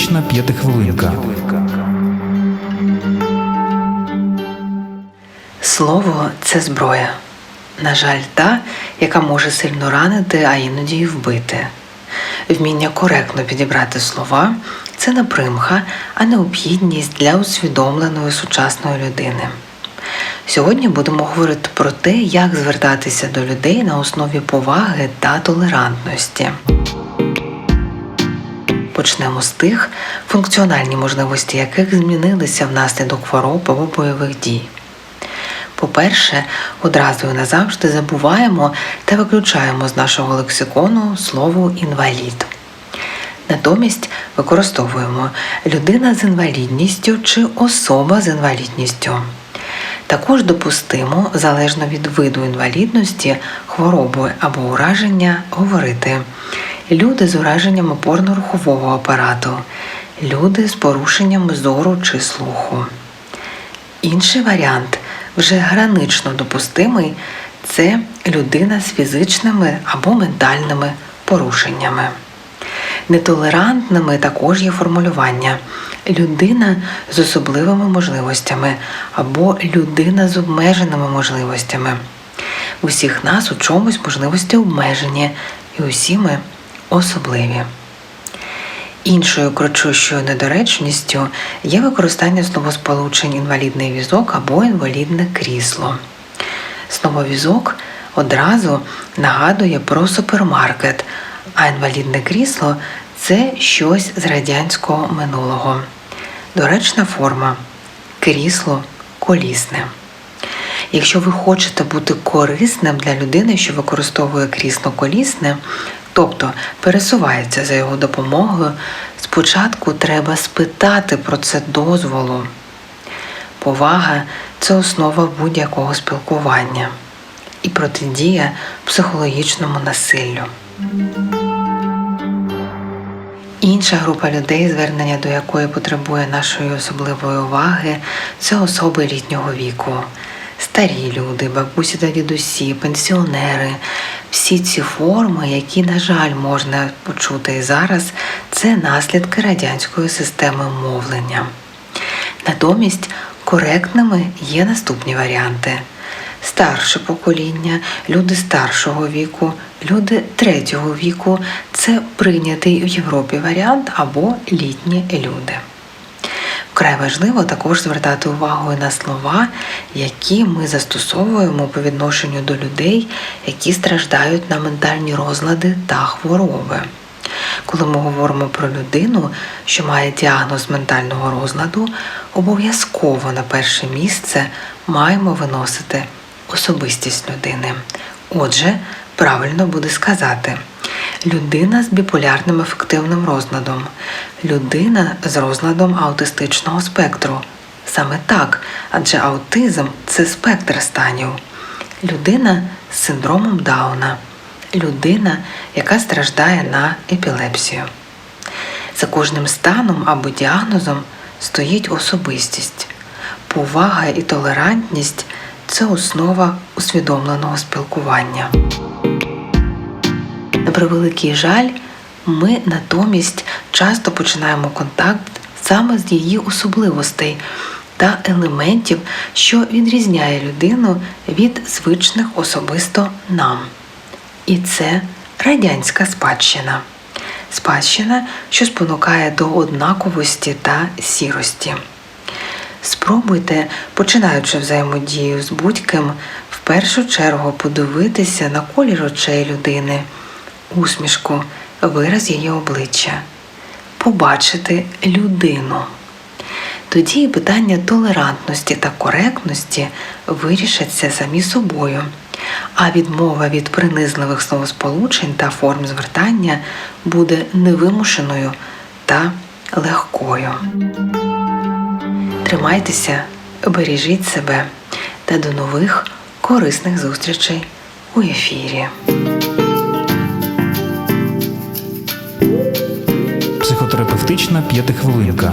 Психотерапевтична п'ятихвилинка. Слово це зброя. На жаль, та, яка може сильно ранити, а іноді й вбити. Вміння коректно підібрати слова це не примха, а необхідність для усвідомленої сучасної людини. Сьогодні будемо говорити про те, як звертатися до людей на основі поваги та толерантності. Почнемо з тих, функціональні можливості яких змінилися внаслідок хвороб або бойових дій. По-перше, одразу і назавжди забуваємо та виключаємо з нашого лексикону слово інвалід. Натомість використовуємо людина з інвалідністю чи особа з інвалідністю. Також допустимо, залежно від виду інвалідності, хвороби або ураження, говорити люди з ураженням опорно-рухового апарату, люди з порушенням зору чи слуху. Інший варіант, вже гранично допустимий, це людина з фізичними або ментальними порушеннями. Нетолерантними також є формулювання людина з особливими можливостями або людина з обмеженими можливостями. У всіх нас у чомусь можливості обмежені, і усі ми особливі. Іншою крочущою недоречністю є використання словосполучень інвалідний візок або інвалідне крісло. Слово візок одразу нагадує про супермаркет, а інвалідне крісло це щось з радянського минулого. Доречна форма крісло колісне. Якщо ви хочете бути корисним для людини, що використовує крісло колісне, тобто пересувається за його допомогою, спочатку треба спитати про це дозволу. Повага це основа будь-якого спілкування і протидія психологічному насиллю. Інша група людей, звернення до якої потребує нашої особливої уваги, це особи літнього віку. Старі люди, бабусі та дідусі, пенсіонери. Всі ці форми, які, на жаль, можна почути і зараз, це наслідки радянської системи мовлення. Натомість коректними є наступні варіанти: старше покоління, люди старшого віку, люди третього віку це прийнятий в Європі варіант або літні люди. Вкрай важливо також звертати увагу на слова, які ми застосовуємо по відношенню до людей, які страждають на ментальні розлади та хвороби. Коли ми говоримо про людину, що має діагноз ментального розладу, обов'язково на перше місце маємо виносити особистість людини. Отже, правильно буде сказати людина з біполярним ефективним розладом, людина з розладом аутистичного спектру. Саме так, адже аутизм це спектр станів, людина з синдромом Дауна, людина, яка страждає на епілепсію. За кожним станом або діагнозом стоїть особистість. Повага і толерантність це основа усвідомленого спілкування. На превеликий жаль, ми натомість часто починаємо контакт саме з її особливостей та елементів, що відрізняє людину від звичних особисто нам. І це радянська спадщина. Спадщина, що спонукає до однаковості та сірості. Спробуйте, починаючи взаємодію з будь-ким, в першу чергу подивитися на колір очей людини усмішку, вираз її обличчя, побачити людину. Тоді і питання толерантності та коректності вирішаться самі собою, а відмова від принизливих словосполучень та форм звертання буде невимушеною та легкою. Тримайтеся, бережіть себе та до нових корисних зустрічей у ефірі. Психотерапевтична п'ятихвилинка.